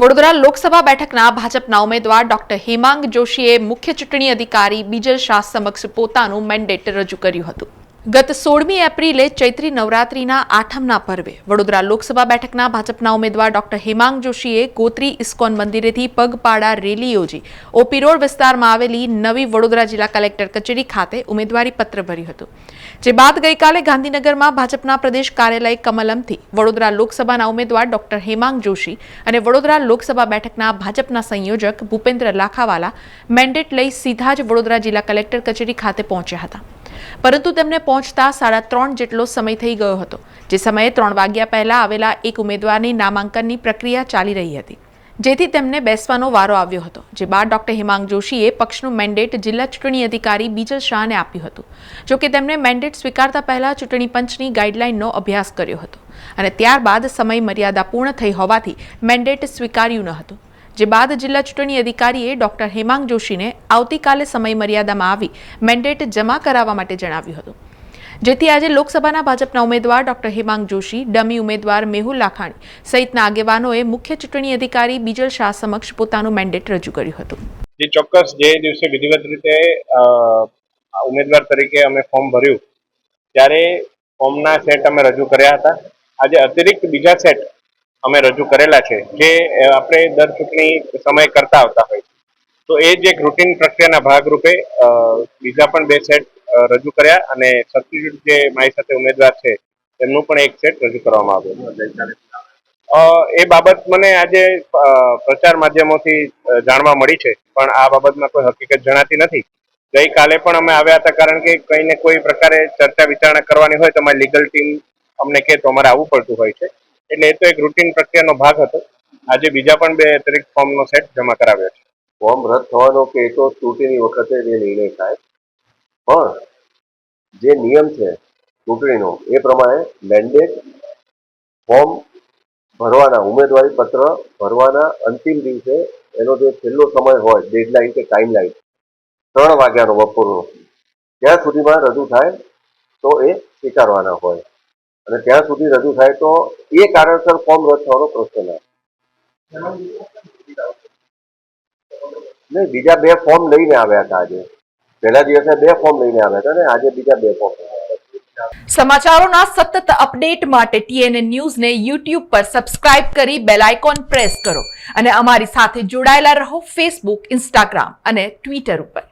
વડોદરા લોકસભા બેઠકના ભાજપના ઉમેદવાર ડોક્ટર હેમાંગ જોશીએ મુખ્ય ચૂંટણી અધિકારી બીજલ શાહ સમક્ષ પોતાનું મેન્ડેટ રજૂ કર્યું હતું. ગત સોળમી એપ્રિલે ચૈત્રી નવરાત્રીના આઠમના પર્વે વડોદરા લોકસભા બેઠકના ભાજપના ઉમેદવાર ડોક્ટર હેમાંગ જોશીએ ગોત્રી ઇસ્કોન મંદિરેથી પગપાળા રેલી યોજી. ઓપી રોડ વિસ્તારમાં આવેલી નવી વડોદરા જિલ્લા કલેક્ટર કચેરી ખાતે ઉમેદવારી પત્ર ભર્યું હતું. જે બાદ ગઈકાલે ગાંધીનગરમાં ભાજપના પ્રદેશ કાર્યાલય કમલમથી વડોદરા લોકસભાના ઉમેદવાર ડોક્ટર હેમાંગ જોશી અને વડોદરા લોકસભા બેઠકના ભાજપના સંયોજક ભૂપેન્દ્ર લાખાવાલા મેન્ડેટ લઈ સીધા જ વડોદરા જિલ્લા કલેક્ટર કચેરી ખાતે પહોંચ્યા હતા. પરંતુ તેમને પહોંચતા સાડા ત્રણ જેટલો સમય થઈ ગયો હતો, જે સમયે ત્રણ વાગ્યા પહેલાં આવેલા એક ઉમેદવારની નામાંકનની પ્રક્રિયા ચાલી રહી હતી, જેથી તેમને બેસવાનો વારો આવ્યો હતો, જે બાદ ડોક્ટર હિમાંગ જોશીએ પક્ષનું મેન્ડેટ જિલ્લા ચૂંટણી અધિકારી બીજલ શાહને આપ્યું હતું, જો કે તેમણે મેન્ડેટ સ્વીકારતા પહેલાં ચૂંટણી પંચની ગાઈડલાઇનનો અભ્યાસ કર્યો હતો, અને ત્યારબાદ સમય મર્યાદા પૂર્ણ થઈ હોવાથી મેન્ડેટ સ્વીકાર્યું ન હતું. જે બાદ જિલ્લા ચૂંટણી અધિકારીએ ડોક્ટર હેમાંગ જોશીને આવતીકાલે સમયમર્યાદામાં આવી મેન્ડેટ જમા કરાવવા માટે જણાવ્યું હતું. જેથી આજે લોકસભાના ભાજપના ઉમેદવાર ડોક્ટર હેમાંગ જોશી, ડમી ઉમેદવાર મેહુલ લાખાણી સહિતના આગેવાનોએ મુખ્ય ચૂંટણી અધિકારી બીજલ શાહ સમક્ષ પોતાનું મેન્ડેટ રજૂ કર્યું હતું. જે ચોક્કસ જે દિવસે વિધિવત રીતે ઉમેદવાર તરીકે અમે ફોર્મ ભર્યું, ત્યારે ફોર્મના સેટ અમે રજૂ કર્યા હતા. આજે અતિરિક્ત બીજા સેટ અમે રજૂ કરેલા છે, જે આપણે દર ચૂંટણી સમય કરતા આવતા હોય તો એ જ એક રૂટીન પ્રક્રિયાના ભાગરૂપે બીજા પણ બે સેટ રજૂ કર્યા અને સબસ્ટિટ્યુટ જે મારી સાથે ઉમેદવાર છે, એમનું પણ એક સેટ રજૂ કરવામાં આવ્યું. એ બાબત મને આજે પ્રચાર માધ્યમોથી જાણવા મળી છે, પણ આ બાબતમાં કોઈ હકીકત જણાતી નથી. ગઈકાલે પણ અમે આવ્યા હતા, કારણ કે કંઈ ને કોઈ પ્રકારે ચર્ચા વિચારણા કરવાની હોય તો અમારી લીગલ ટીમ અમને કહે તો અમારે આવવું પડતું હોય છે. એટલે એ તો એક રૂટીન પ્રક્રિયાનો ભાગ હતો. આજે બીજા પણ બે અતિરિક્ત ફોર્મનો સેટ જમા કરાવ્યો છે. ફોર્મ રદ થવાનો કે એ તો ચૂંટણી વખતે જે નિર્ણય થાય. પણ જે નિયમ છે ચૂંટણીનો, એ પ્રમાણે મેન્ડેટ ફોર્મ ભરવાના, ઉમેદવારી પત્ર ભરવાના અંતિમ દિવસે એનો જે છેલ્લો સમય હોય ડેડલાઇન કે ટાઈમલાઇન ત્રણ વાગ્યાનો બપોરનો, ત્યાં સુધીમાં રજૂ થાય તો એ સ્વીકારવાના હોય. અને ત્યાં સુધી રજૂ થાય તો એ કારણસર ફોર્મ રદ થવાનો પ્રશ્ન નહીં, બીજા બે ફોર્મ લઈને આવ્યા હતા આજે. પહેલા દિવસે બે ફોર્મ લઈને આવ્યા હતા ને આજે બીજા બે ફોર્મ. સમાચારોના સતત અપડેટ માટે ટીએનએ ન્યૂઝને યુટ્યુબ પર સબસ્ક્રાઇબ કરી બેલ આઇકોન પ્રેસ કરો. અને અમારી સાથે જોડાયેલા રહો ફેસબુક ઇન્સ્ટાગ્રામ અને ટ્વિટર ઉપર.